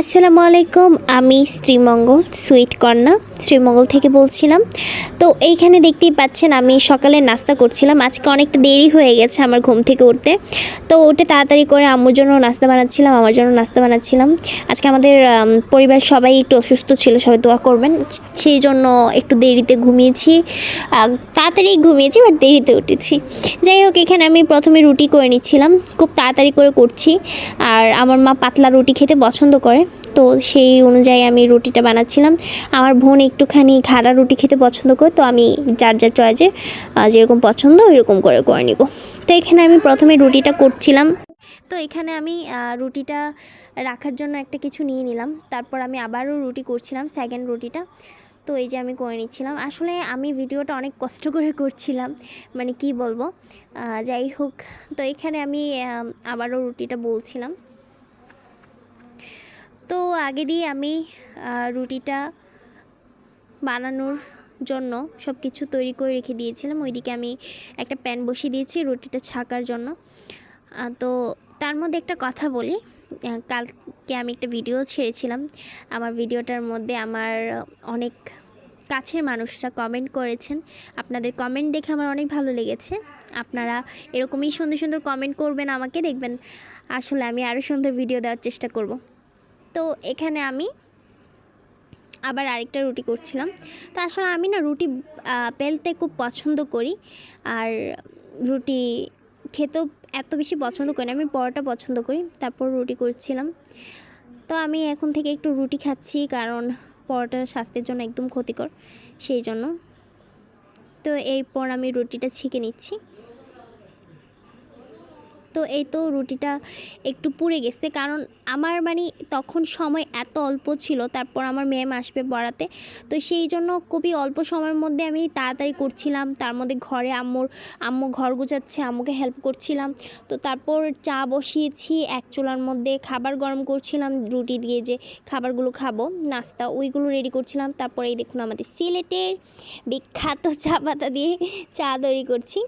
আসসালামু আলাইকুম আমি শ্রীমঙ্গল সুইট কর্ণা শ্রীমঙ্গল থেকে বলছিলাম। তো এইখানে দেখতেই পাচ্ছেন আমি সকালে নাস্তা করছিলাম। আজকে অনেকটা দেরি হয়ে গেছে আমার ঘুম থেকে উঠতে। তো উঠে তাড়াতাড়ি করে আম্মুর জন্য নাস্তা বানাচ্ছিলাম আমার জন্য নাস্তা বানাচ্ছিলাম। আজকে আমাদের আম, পরিবার সবাই একটু অসুস্থ ছিল সবাই দোয়া করবেন। সেই জন্য একটু দেরিতে ঘুমিয়েছি। তাড়াতাড়ি ঘুমিয়েছি বাট দেরিতে উঠেছি। যাই হোক এখানে আমি প্রথমে রুটি করে নিচ্ছিলাম। খুব তাড়াতাড়ি করে করছি। আর আমার মা পাতলা রুটি খেতে পছন্দ করে। তো সেই অনুযায়ী আমি রুটিটা বানাচ্ছিলাম। আমার বোন একটুখানি খাড়া রুটি খেতে পছন্দ করে, তো আমি যার যার চয়েজে যেরকম পছন্দ ওইরকম করে করে নিব। তো এখানে আমি প্রথমে রুটিটা করছিলাম। তো এখানে আমি রুটিটা রাখার জন্য একটা কিছু নিয়ে নিলাম। তারপর আমি আবারও রুটি করছিলাম সেকেন্ড রুটিটা। তো এই যে আমি করে নিচ্ছিলাম। আসলে আমি ভিডিওটা অনেক কষ্ট করে করছিলাম মানে কি বলব? যাই হোক। তো এখানে আমি আবারও রুটিটা বলছিলাম। তো আগে দিয়ে আমি রুটিটা বানানোর জন্য সব কিছু তৈরি করে রেখে দিয়েছিলাম। ওইদিকে আমি একটা প্যান বসিয়ে দিয়েছি রুটিটা ছাকার জন্য। তো তার মধ্যে একটা কথা বলি। কালকে আমি একটা ভিডিও ছেড়েছিলাম। আমার ভিডিওটার মধ্যে আমার অনেক কাছের মানুষরা কমেন্ট করেছেন। আপনাদের কমেন্ট দেখে আমার অনেক ভালো লেগেছে। আপনারা এরকমই সুন্দর সুন্দর কমেন্ট করবেন আমাকে, দেখবেন আসলে আমি আরও সুন্দর ভিডিও দেওয়ার চেষ্টা করব। তো এখানে আমি আবার আরেকটা রুটি করছিলাম। তো আসলে আমি না রুটি বেলতে খুব পছন্দ করি। আর রুটি খেতেও এত বেশি পছন্দ করি না, আমি পরোটা পছন্দ করি, তারপর রুটি করছিলাম। তো আমি এখন থেকে একটু রুটি খাচ্ছি, কারণ পরোটা স্বাস্থ্যের জন্য একদম ক্ষতিকর, সেই জন্য। তো এরপর আমি রুটিটা ছেঁকে নিচ্ছি। তো এই তো রুটিটা একটু পুড়ে গেছে। কারণ আমার মানে তখন সময় এত অল্প ছিল, তারপর আমার ম্যাম আসবে পড়াতে। তো সেই জন্য খুবই অল্প সময়ের মধ্যে আমি তাড়াতাড়ি করছিলাম। তার মধ্যে ঘরে আম্মুর, আম্মু ঘর গোছাচ্ছে, আম্মুকে হেল্প করছিলাম। তো তারপর চা বসিয়েছি, এক চুলার মধ্যে খাবার গরম করছিলাম, রুটি দিয়ে যে খাবারগুলো খাব, নাস্তা ওইগুলো রেডি করছিলাম। তারপরে এই দেখুন আমাদের সিলেটের বিখ্যাত চা পাতা দিয়ে চা তৈরি করছি।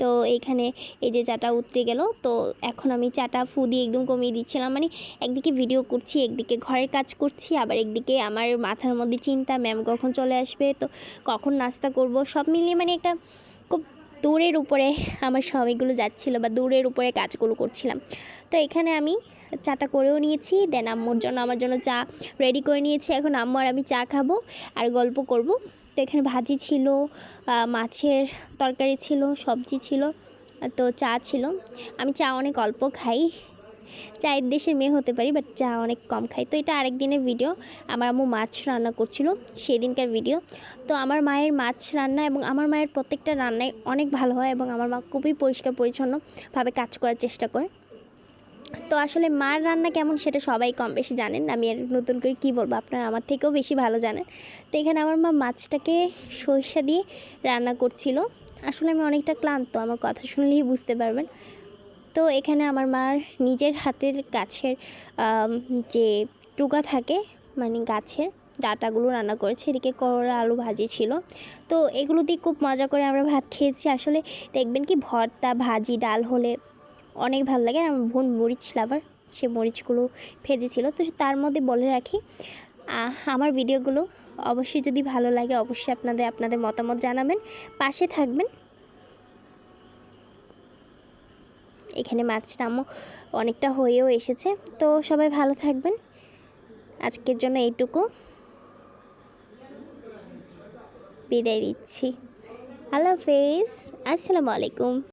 তো এইখানে এই যে চাটা উতরে গেল, তো এখন আমি চাটা ফু দিয়ে একদম কমিয়ে দিচ্ছিলাম। মানে একদিকে ভিডিও করছি, একদিকে ঘরের কাজ করছি, আবার একদিকে আমার মাথার মধ্যে চিন্তা, ম্যাম, কখন চলে আসবে? তো কখন নাস্তা করব? সব মিলিয়ে মানে একটা খুব দূরের উপরে আমার সময়গুলো যাচ্ছিল বা দূরের উপরে কাজগুলো করছিলাম। তো এখানে আমি চাটা করেও নিয়েছি, দেন আম্মুর জন্য, আমার জন্য চা রেডি করে নিয়েছি। এখন আম্মু আর আমি চা খাব আর গল্প করব। তো এখানে ভাজি ছিল মাছের তরকারি ছিল, সবজি ছিল, তো চা ছিল। আমি চা অনেক অল্প খাই। চায়ের দেশের মেয়ে হতে পারি বাট চা অনেক কম খাই। তো এটা আরেক দিনের ভিডিও আমার আম্মু মাছ রান্না করছিল, সেদিনকার ভিডিও তো আমার মায়ের মাছ রান্না এবং আমার মায়ের প্রত্যেকটা রান্নাই অনেক ভালো হয় এবং আমার মা খুবই পরিষ্কার পরিচ্ছন্নভাবে কাজ করার চেষ্টা করে। তো আসলে মার রান্না কেমন সেটা সবাই কম বেশি জানেন। আমি আর নতুন করে কী বলব, আপনারা আমার থেকেও বেশি ভালো জানেন। তো এখানে আমার মা মাছটাকে সরিষা দিয়ে রান্না করছিল। আসলে আমি অনেকটা ক্লান্ত, আমার কথা শুনলেই বুঝতে পারবেন। তো এখানে আমার মার নিজের হাতের গাছের যে টুকা থাকে মানে গাছের ডাটাগুলো রান্না করেছে। এদিকে করলা, আলু ভাজি ছিল। তো এগুলো দিয়ে খুব মজা করে আমরা ভাত খেয়েছি। আসলে দেখবেন কি ভর্তা, ভাজি, ডাল হলে অনেক ভালো লাগে। আর আমার বোন মরিচ লাভার সে মরিচগুলো ভেজেছিল। তো তার মধ্যে বলে রাখি আমার ভিডিওগুলো অবশ্যই যদি ভালো লাগে, অবশ্যই আপনাদের আপনাদের মতামত জানাবেন। পাশে থাকবেন। এখানে মাছটা আমও অনেকটা হয়েও এসেছে। তো সবাই ভালো থাকবেন। আজকের জন্য এইটুকু। বিদায় দিচ্ছি আল্লাহ হাফেজ। আসসালামু আলাইকুম।